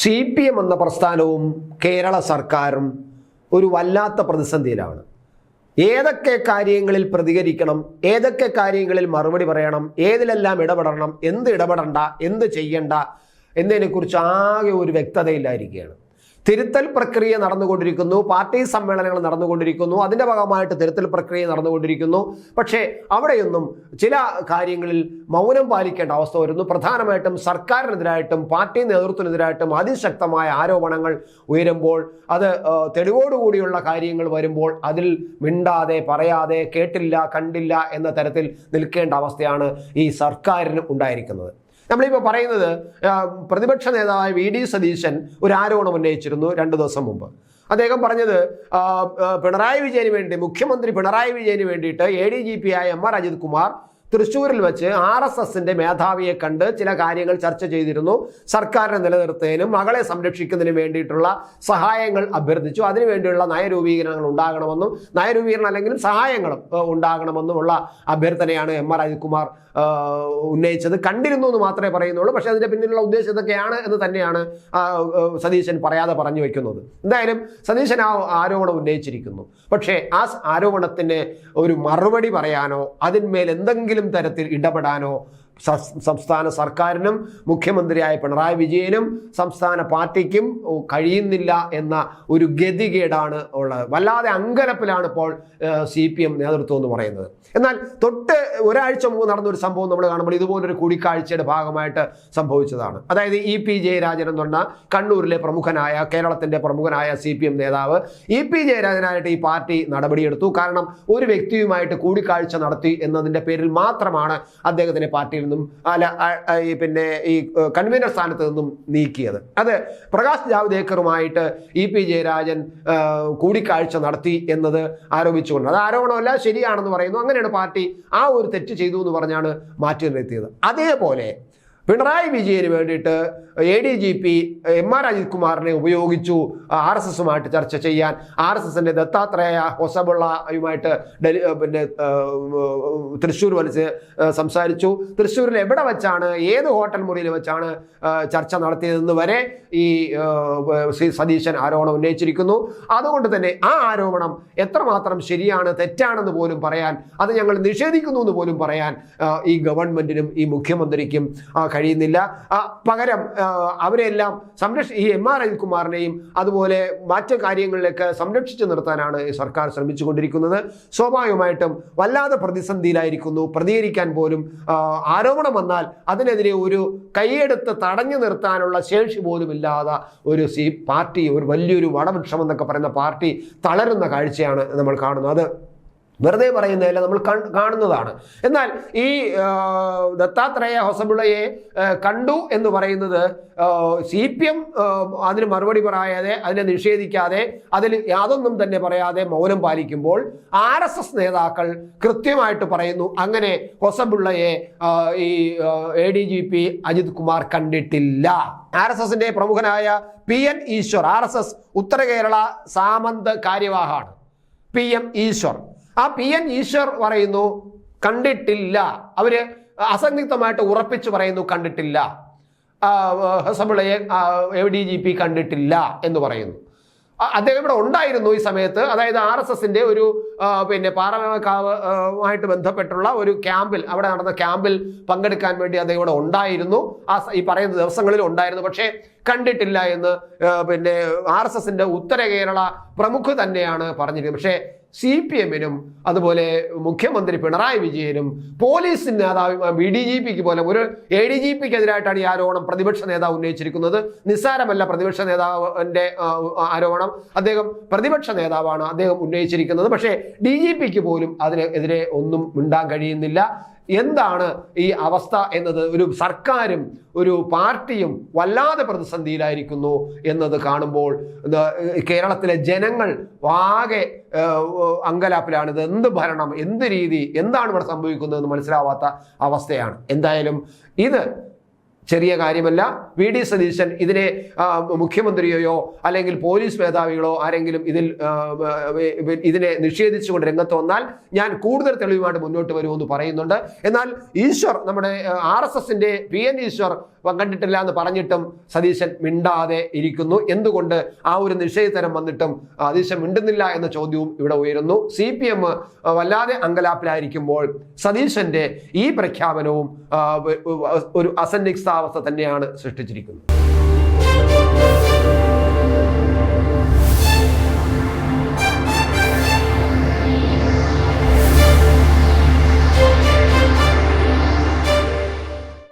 C P M എന്ന പ്രസ്ഥാനവും കേരള സർക്കാരും ഒരു വല്ലാത്ത പ്രതിസന്ധിയിലാണ്. ഏതൊക്കെ കാര്യങ്ങളിൽ പ്രതികരിക്കണം ഏതൊക്കെ കാര്യങ്ങളിൽ മറുപടി പറയണം ഏതിലെല്ലാം ഇടപെടണം എന്ത് ഇടപെടണ്ട എന്ത് ചെയ്യണ്ട എന്നതിനെക്കുറിച്ച് ആകെ ഒരു വ്യക്തതയില്ലായിരിക്കുകയാണ്. തിരുത്തൽ പ്രക്രിയ നടന്നുകൊണ്ടിരിക്കുന്നു. പാർട്ടി സമ്മേളനങ്ങൾ നടന്നുകൊണ്ടിരിക്കുന്നു. അതിന്റെ ഭാഗമായിട്ട് തിരുത്തൽ പ്രക്രിയ നടന്നുകൊണ്ടിരിക്കുന്നു. പക്ഷേ അവിടെയൊന്നും ചില കാര്യങ്ങളിൽ മൗനം പാലിക്കേണ്ട അവസ്ഥ വരുന്നു. പ്രധാനമായിട്ടും സർക്കാരിനെതിരായിട്ടും പാർട്ടി നേതൃത്വത്തിനെതിരായിട്ടും അതിശക്തമായ ആരോപണങ്ങൾ ഉയരുമ്പോൾ അത് തെളിവോടുകൂടിയുള്ള കാര്യങ്ങൾ വരുമ്പോൾ അതിൽ മിണ്ടാതെ പറയാതെ കേട്ടില്ല കണ്ടില്ല എന്ന തരത്തിൽ നിൽക്കേണ്ട അവസ്ഥയാണ് ഈ സർക്കാരിന് ഉണ്ടായിരിക്കുന്നത്. നമ്മളിപ്പോൾ പറയുന്നത് പ്രതിപക്ഷ നേതാവായ വി ഡി സതീശൻ ഒരു ആരോപണം ഉന്നയിച്ചിരുന്നു രണ്ട് ദിവസം മുമ്പ്. അദ്ദേഹം പറഞ്ഞത് പിണറായി വിജയന് വേണ്ടി മുഖ്യമന്ത്രി പിണറായി വിജയന് വേണ്ടിയിട്ട് എ ഡി ജി പി ആയ എം ആർ അജിത് കുമാർ തൃശ്ശൂരിൽ വെച്ച് ആർ എസ് എസിന്റെ മേധാവിയെ കണ്ട് ചില കാര്യങ്ങൾ ചർച്ച ചെയ്തിരുന്നു. സർക്കാരിനെ നിലനിർത്തുന്നതിനും മകളെ സംരക്ഷിക്കുന്നതിനും വേണ്ടിയിട്ടുള്ള സഹായങ്ങൾ അഭ്യർത്ഥിച്ചു. അതിനുവേണ്ടിയുള്ള നയരൂപീകരണങ്ങൾ ഉണ്ടാകണമെന്നും നയരൂപീകരണം അല്ലെങ്കിൽ സഹായങ്ങളും ഉണ്ടാകണമെന്നും ഉണ്ടാകണമെന്നുമുള്ള അഭ്യർത്ഥനയാണ് എം ആർ അജിത്കുമാർ ഉന്നയിച്ചത്. കണ്ടിരുന്നു എന്ന് മാത്രമേ പറയുന്നുള്ളൂ. പക്ഷേ അതിന്റെ പിന്നിലുള്ള ഉദ്ദേശം ഇതൊക്കെയാണ് എന്ന് തന്നെയാണ് സതീശൻ പറയാതെ പറഞ്ഞു വെക്കുന്നത്. എന്തായാലും സതീശൻ ആ ആരോപണം ഉന്നയിച്ചിരിക്കുന്നു. പക്ഷേ ആ ആരോപണത്തിന് ഒരു മറുപടി പറയാനോ അതിന്മേൽ എന്തെങ്കിലും തരത്തിൽ ഇടപെടാനോ സംസ്ഥാന സർക്കാരിനും മുഖ്യമന്ത്രിയായ പിണറായി വിജയനും സംസ്ഥാന പാർട്ടിക്കും കഴിയുന്നില്ല എന്ന ഒരു ഗതികേടാണ് ഉള്ളത്. വല്ലാതെ അങ്കലപ്പിലാണ് ഇപ്പോൾ സി പി എം നേതൃത്വം എന്ന് പറയുന്നത്. എന്നാൽ തൊട്ട് ഒരാഴ്ച മുമ്പ് നടന്ന ഒരു സംഭവം നമ്മൾ കാണുമ്പോൾ ഇതുപോലൊരു കൂടിക്കാഴ്ചയുടെ ഭാഗമായിട്ട് സംഭവിച്ചതാണ്. അതായത് ഇ പി ജയരാജൻ എന്ന് പറഞ്ഞ കണ്ണൂരിലെ പ്രമുഖനായ കേരളത്തിന്റെ പ്രമുഖനായ സി പി എം നേതാവ് ഇ പി ജയരാജനായിട്ട് ഈ പാർട്ടി നടപടിയെടുത്തു. കാരണം ഒരു വ്യക്തിയുമായിട്ട് കൂടിക്കാഴ്ച നടത്തി എന്നതിന്റെ പേരിൽ മാത്രമാണ് അദ്ദേഹത്തിന്റെ പാർട്ടിയിൽ നിന്നും അല്ല ഈ പിന്നെ ഈ കൺവീനർ സ്ഥാനത്ത് നിന്നും നീക്കിയത്. അത് പ്രകാശ് ജാവ്ദേക്കറുമായിട്ട് ഇ പി ജയരാജൻ കൂടിക്കാഴ്ച നടത്തി എന്നത് ആരോപിച്ചുകൊണ്ട്. അത് ആരോപണമല്ല ശരിയാണെന്ന് പറയുന്നു. അങ്ങനെയാണ് പാർട്ടി ആ ഒരു തെറ്റ് ചെയ്തു എന്ന് പറഞ്ഞാണ് മാറ്റി നിർത്തിയത് അതേപോലെ പിണറായി വിജയന് വേണ്ടിയിട്ട് A D G P M R Ajit കുമാറിനെ ഉപയോഗിച്ചു ആർ എസ് എസുമായിട്ട് ചർച്ച ചെയ്യാൻ ആർ എസ് എസിന്റെ ദത്താത്രേയ ഹൊസബുള്ളയുമായിട്ട് ഡൽഹി പിന്നെ തൃശ്ശൂർ വലിച്ച് സംസാരിച്ചു. തൃശ്ശൂരിൽ എവിടെ വെച്ചാണ് ഏത് ഹോട്ടൽ മുറിയിൽ വെച്ചാണ് ചർച്ച നടത്തിയതെന്ന് വരെ ഈ ശ്രീ സതീശൻ ആരോപണം ഉന്നയിച്ചിരിക്കുന്നു. അതുകൊണ്ട് തന്നെ ആ ആരോപണം എത്രമാത്രം ശരിയാണ് തെറ്റാണെന്ന് പോലും പറയാൻ അത് ഞങ്ങൾ നിഷേധിക്കുന്നു എന്ന് പോലും പറയാൻ ഈ ഗവൺമെന്റിനും ഈ മുഖ്യമന്ത്രിക്കും കഴിയുന്നില്ല. പകരം അവരെല്ലാം സംരക്ഷ ഈ എം ആർ അനിൽകുമാറിനെയും അതുപോലെ മറ്റ് കാര്യങ്ങളിലേക്ക് സംരക്ഷിച്ചു നിർത്താനാണ് സർക്കാർ ശ്രമിച്ചുകൊണ്ടിരിക്കുന്നത്. സ്വാഭാവികമായിട്ടും വല്ലാതെ പ്രതിസന്ധിയിലായിരിക്കുന്നു. പ്രതികരിക്കാൻ പോലും ആരോപണം വന്നാൽ അതിനെതിരെ ഒരു കൈയെടുത്ത് തടഞ്ഞു നിർത്താനുള്ള ശേഷി പോലും ഇല്ലാതെ ഒരു സി പാർട്ടി ഒരു വലിയൊരു വടവൃക്ഷം എന്നൊക്കെ പറയുന്ന പാർട്ടി തളരുന്ന കാഴ്ചയാണ് നമ്മൾ കാണുന്നത്. അത് വെറുതെ പറയുന്നതല്ല നമ്മൾ കാണുന്നതാണ്. എന്നാൽ ഈ ദത്താത്രേയ ഹൊസബിളയെ കണ്ടു എന്ന് പറയുന്നത് സി പി എം അതിന് മറുപടി പറയാതെ അതിനെ നിഷേധിക്കാതെ അതിൽ യാതൊന്നും തന്നെ പറയാതെ മൗനം പാലിക്കുമ്പോൾ ആർ എസ് എസ് നേതാക്കൾ കൃത്യമായിട്ട് പറയുന്നു അങ്ങനെ ഹൊസബിള്ളയെ ഈ A D G P Ajit Kumar കണ്ടിട്ടില്ല. ആർ എസ് എസിന്റെ പ്രമുഖനായ P N Eshwar R S S ഉത്തര കേരള സാമന്ത് കാര്യവാഹാണ് പി എം ഈശ്വർ. ആ പി എൻ ഈശ്വർ പറയുന്നു കണ്ടിട്ടില്ല. അവർ അസംയുക്തമായിട്ട് ഉറപ്പിച്ചു പറയുന്നു കണ്ടിട്ടില്ല. ഹസബിളയെ എ ഡി ജി പി കണ്ടിട്ടില്ല എന്ന് പറയുന്നു. അദ്ദേഹം ഇവിടെ ഉണ്ടായിരുന്നു ഈ സമയത്ത്. അതായത് ആർ എസ് എസിന്റെ ഒരു പിന്നെ പാറമേക്കാവുമായിട്ട് ബന്ധപ്പെട്ടുള്ള ഒരു ക്യാമ്പിൽ അവിടെ നടന്ന ക്യാമ്പിൽ പങ്കെടുക്കാൻ വേണ്ടി അദ്ദേഹം ഇവിടെ ഉണ്ടായിരുന്നു. ആ ഈ പറയുന്ന ദിവസങ്ങളിൽ ഉണ്ടായിരുന്നു. പക്ഷേ കണ്ടിട്ടില്ല എന്ന് പിന്നെ ആർ എസ് എസിന്റെ ഉത്തര കേരള പ്രമുഖ തന്നെയാണ് പറഞ്ഞിരിക്കുന്നത്. പക്ഷേ സി പി എമ്മിനും അതുപോലെ മുഖ്യമന്ത്രി പിണറായി വിജയനും പോലീസ് നേതാവ് ബി ഡി ജി പിക്ക് പോലെ ഒരു എ ഡി ജി പിക്ക് എതിരായിട്ടാണ് ഈ ആരോപണം പ്രതിപക്ഷ നേതാവ് ഉന്നയിച്ചിരിക്കുന്നത്. നിസ്സാരമല്ല പ്രതിപക്ഷ നേതാവിന്റെ ആരോപണം. അദ്ദേഹം പ്രതിപക്ഷ നേതാവാണ് അദ്ദേഹം ഉന്നയിച്ചിരിക്കുന്നത്. പക്ഷേ ഡി ജി പിക്ക് പോലും അതിനെതിരെ ഒന്നും മിണ്ടാൻ കഴിയുന്നില്ല. എന്താണ് ഈ അവസ്ഥ എന്നത്? ഒരു സർക്കാരും ഒരു പാർട്ടിയും വല്ലാതെ പ്രതിസന്ധിയിലായിരിക്കുന്നു എന്നത് കാണുമ്പോൾ കേരളത്തിലെ ജനങ്ങൾ ആകെ അങ്കലാപ്പിലാണ് ഇത് എന്ത് ഭരണം എന്ത് രീതി എന്താണ് ഇവിടെ സംഭവിക്കുന്നതെന്ന് മനസ്സിലാവാത്ത അവസ്ഥയാണ്. എന്തായാലും ഇത് ചെറിയ കാര്യമല്ല. വി ഡി സതീശൻ ഇതിനെ മുഖ്യമന്ത്രിയോ അല്ലെങ്കിൽ പോലീസ് മേധാവികളോ ആരെങ്കിലും ഇതിൽ ഇതിനെ നിഷേധിച്ചുകൊണ്ട് രംഗത്ത് വന്നാൽ ഞാൻ കൂടുതൽ തെളിവുമായിട്ട് മുന്നോട്ട് വരുമെന്ന് പറയുന്നുണ്ട്. എന്നാൽ ഈശ്വർ നമ്മുടെ ആർ എസ് എസിന്റെ പി എൻ ഈശ്വർ കണ്ടിട്ടില്ല എന്ന് പറഞ്ഞിട്ടും സതീശൻ മിണ്ടാതെ ഇരിക്കുന്നു. എന്തുകൊണ്ട്? ആ ഒരു നിഷേധതരം വന്നിട്ടും സതീശൻ മിണ്ടുന്നില്ല എന്ന ചോദ്യവും ഇവിടെ ഉയരുന്നു. സി പി എം വല്ലാതെ അങ്കലാപ്പിലായിരിക്കുമ്പോൾ സതീശന്റെ ഈ പ്രഖ്യാപനവും ഒരു ഒരു അസന്നിഗ്ധാവസ്ഥ തന്നെയാണ് സൃഷ്ടിച്ചിരിക്കുന്നത്.